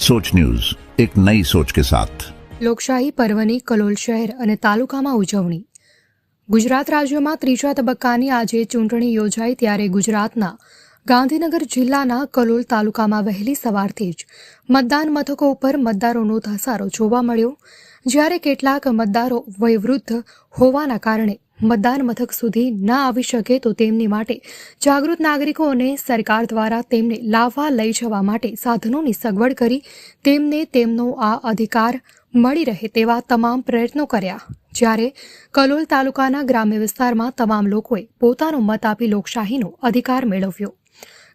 सोच न्यूज एक नई सोच के साथ લોકશાહી પર્વની કલોલ શહેર અને તાલુકામાં ઉજવણી ગુજરાત રાજ્યમાં ત્રીજા તબક્કાની આજે ચૂંટણી યોજાઈ ત્યારે ગુજરાતના ગાંધીનગર જિલ્લાના કલોલ તાલુકામાં વહેલી સવારથી જ મતદાન મથકો ઉપર મતદારોનો ધસારો જોવા મળ્યો જ્યારે કેટલાક મતદારો વયવૃદ્ધ હોવાના કારણે મતદાન મથક સુધી ન આવી શકે તો તેમની માટે જાગૃત નાગરિકોને સરકાર દ્વારા તેમને લાવવા લઈ જવા માટે સાધનોની સગવડ કરી તેમને તેમનો આ અધિકાર મળી રહે તેવા તમામ પ્રયત્નો કર્યા. જ્યારે કલોલ તાલુકાના ગ્રામ્ય વિસ્તારમાં તમામ લોકોએ પોતાનો મત આપી લોકશાહીનો અધિકાર મેળવ્યો.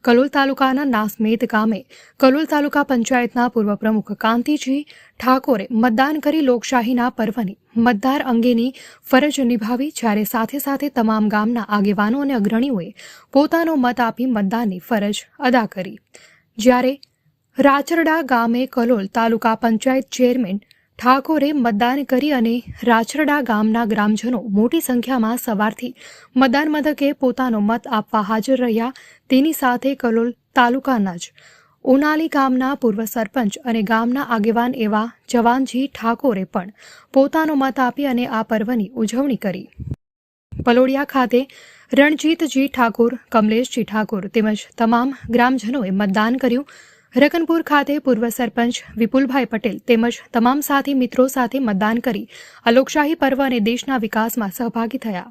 કલોલ તાલુકાના નાસમેદ ગામે કલોલ તાલુકા પંચાયતના પૂર્વ પ્રમુખ કાંતિજી ઠાકોરે મતદાન કરી લોકશાહીના પર્વની મતદાર અંગેની ફરજ નિભાવી જ્યારે સાથે સાથે તમામ ગામના આગેવાનો અને અગ્રણીઓએ પોતાનો મત આપી મતદાનની ફરજ અદા કરી. જ્યારે રાચરડા ગામે કલોલ તાલુકા પંચાયત ચેરમેન ઠાકોરે મતદાન કરી અને રાચરડા ગામના ગ્રામજનો મોટી સંખ્યામાં સવારથી મતદાન મથકે પોતાનો મત આપવા હાજર રહ્યા. તેની સાથે કલોલ તાલુકાના જ ઉનાલી ગામના પૂર્વ સરપંચ અને ગામના આગેવાન એવા જવાનજી ઠાકોરે પણ પોતાનો મત આપી અને આ પર્વની ઉજવણી કરી. પલોડિયા ખાતે રણજીતજી ઠાકોર, કમલેશજી ઠાકોર તેમજ તમામ ગ્રામજનોએ મતદાન કર્યું. રકનપુર ખાતે પૂર્વ સરપંચ વિપુલભાઈ પટેલ તેમજ તમામ સાથી મિત્રો સાથે મતદાન કરી અલોકશાહી પર્વ અને દેશના વિકાસમાં સહભાગી થયા.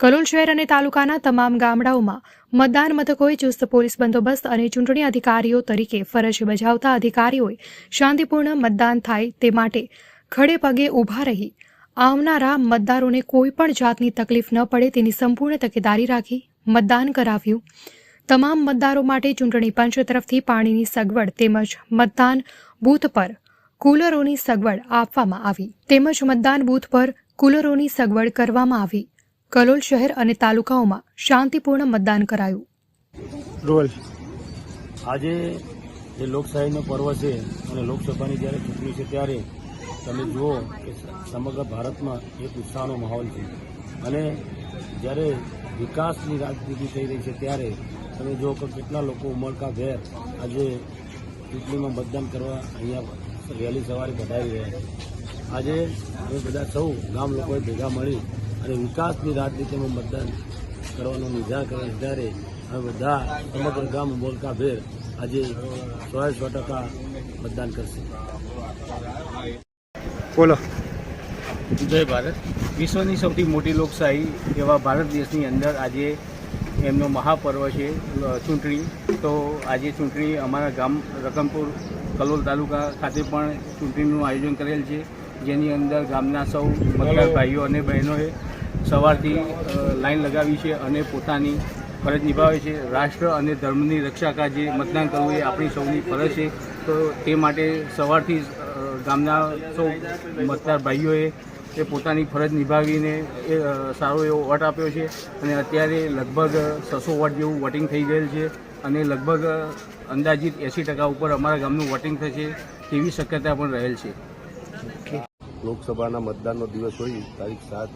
કલોલ શહેર અને તાલુકાના તમામ ગામડાઓમાં મતદાન મથકોએ ચુસ્ત પોલીસ બંદોબસ્ત અને ચૂંટણી અધિકારીઓ તરીકે ફરજ બજાવતા અધિકારીઓએ શાંતિપૂર્ણ મતદાન થાય તે માટે ખડે પગે ઊભા રહી આવનારા મતદારોને કોઈ પણ જાતની તકલીફ ન પડે તેની સંપૂર્ણ તકેદારી રાખી મતદાન કરાવ્યું. તમામ મતદારો માટે ચૂંટણી પંચ તરફથી પાણીની સગવડ તેમજ મતદાન બૂથ પર કુલરોની સગવડ આપવામાં આવી. તેમજ મતદાન બૂથ પર કુલરોની સગવડ કરવામાં આવી. કલોલ શહેર અને તાલુકાઓમાં શાંતિપૂર્ણ મતદાન કરાયું. રોલ આજે જે લોકશાહીનો પર્વ છે અને લોકસભાની જ્યારે ચૂંટણી છે ત્યારે તમે જુઓ કે સમગ્ર ભારતમાં એક ઉત્સાહનો માહોલ છે. અને જ્યારે વિકાસની રાજનીતિ થઈ રહી છે ત્યારે તમે જો કે કેટલા લોકો ઉમળકા ભેર આજે ચૂંટણીમાં મતદાન કરવા અહીંયા વહેલી સવારે બધાવી રહ્યા છે. આજે અમે બધા સૌ ગામ લોકોએ ભેગા મળી અને વિકાસની રાજનીતિમાં મતદાન કરવાનો નિર્ધાર કરવા નિર્ધારે ત્યારે અમે બધા સમગ્ર ગામ ઉમળકા ભેર આજે સો સો ટકા મતદાન કરશે. બોલો. જય ભારત. વિશ્વની સૌથી મોટી લોકશાહી એવા ભારત દેશની અંદર આજે એમનો મહાપર્વ છે ચૂંટણી. તો આજે ચૂંટણી અમારા ગામ રકમપુર કલોલ તાલુકા ખાતે પણ ચૂંટણીનું આયોજન કરેલ છે. જેની અંદર ગામના સૌ મતદાર ભાઈઓ અને બહેનોએ સવારથી લાઈન લગાવી છે અને પોતાની ફરજ નિભાવે છે. રાષ્ટ્ર અને ધર્મની રક્ષા કા જે મતદાન કરવું એ આપણી સૌની ફરજ છે. તો તે માટે સવારથી ગામના સૌ મતદાર ભાઈઓએ એ પોતાની ફરજ નિભાવીને એ સારો એવો વોટ આપ્યો છે. અને અત્યારે લગભગ છસો વોટ જેવું વોટિંગ થઈ ગયેલ છે અને લગભગ અંદાજિત એંસી ટકા ઉપર અમારા ગામનું વોટિંગ થશે તેવી શક્યતા પણ રહેલ છે. લોકસભાના મતદાનનો દિવસ હોય, તારીખ સાત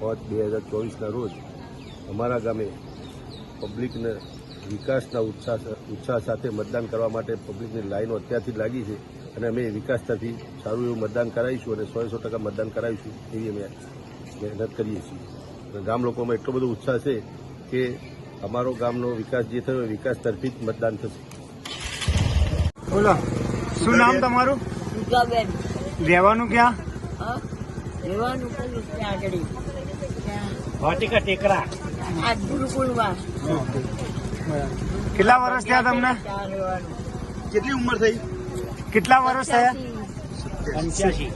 પાંચ બે હજાર ચોવીસના રોજ અમારા ગામે પબ્લિકને વિકાસના ઉત્સાહ ઉત્સાહ સાથે મતદાન કરવા માટે પબ્લિકની લાઈનો અત્યારથી લાગી છે. અને અમે વિકાસ તરફી સારું એવું મતદાન કરાવીશું અને સો સો ટકા મતદાન કરાવીશું એવી અમે મહેનત કરીએ છીએ. અને ગામ લોકોમાં એટલો બધો ઉત્સાહ છે કે અમારો ગામનો વિકાસ જે થયો વિકાસ તરફી જ મતદાન થશે. બોલો શું નામ તમારું? રહેવાનું ક્યાં? હા રહેવાનું આગળ. વાટિકા ટેકરા. કેટલા વર્ષ થયા તમને? કેટલી ઉંમર થઈ? કેટલા વર્ષ થયા? પંચ્યાસી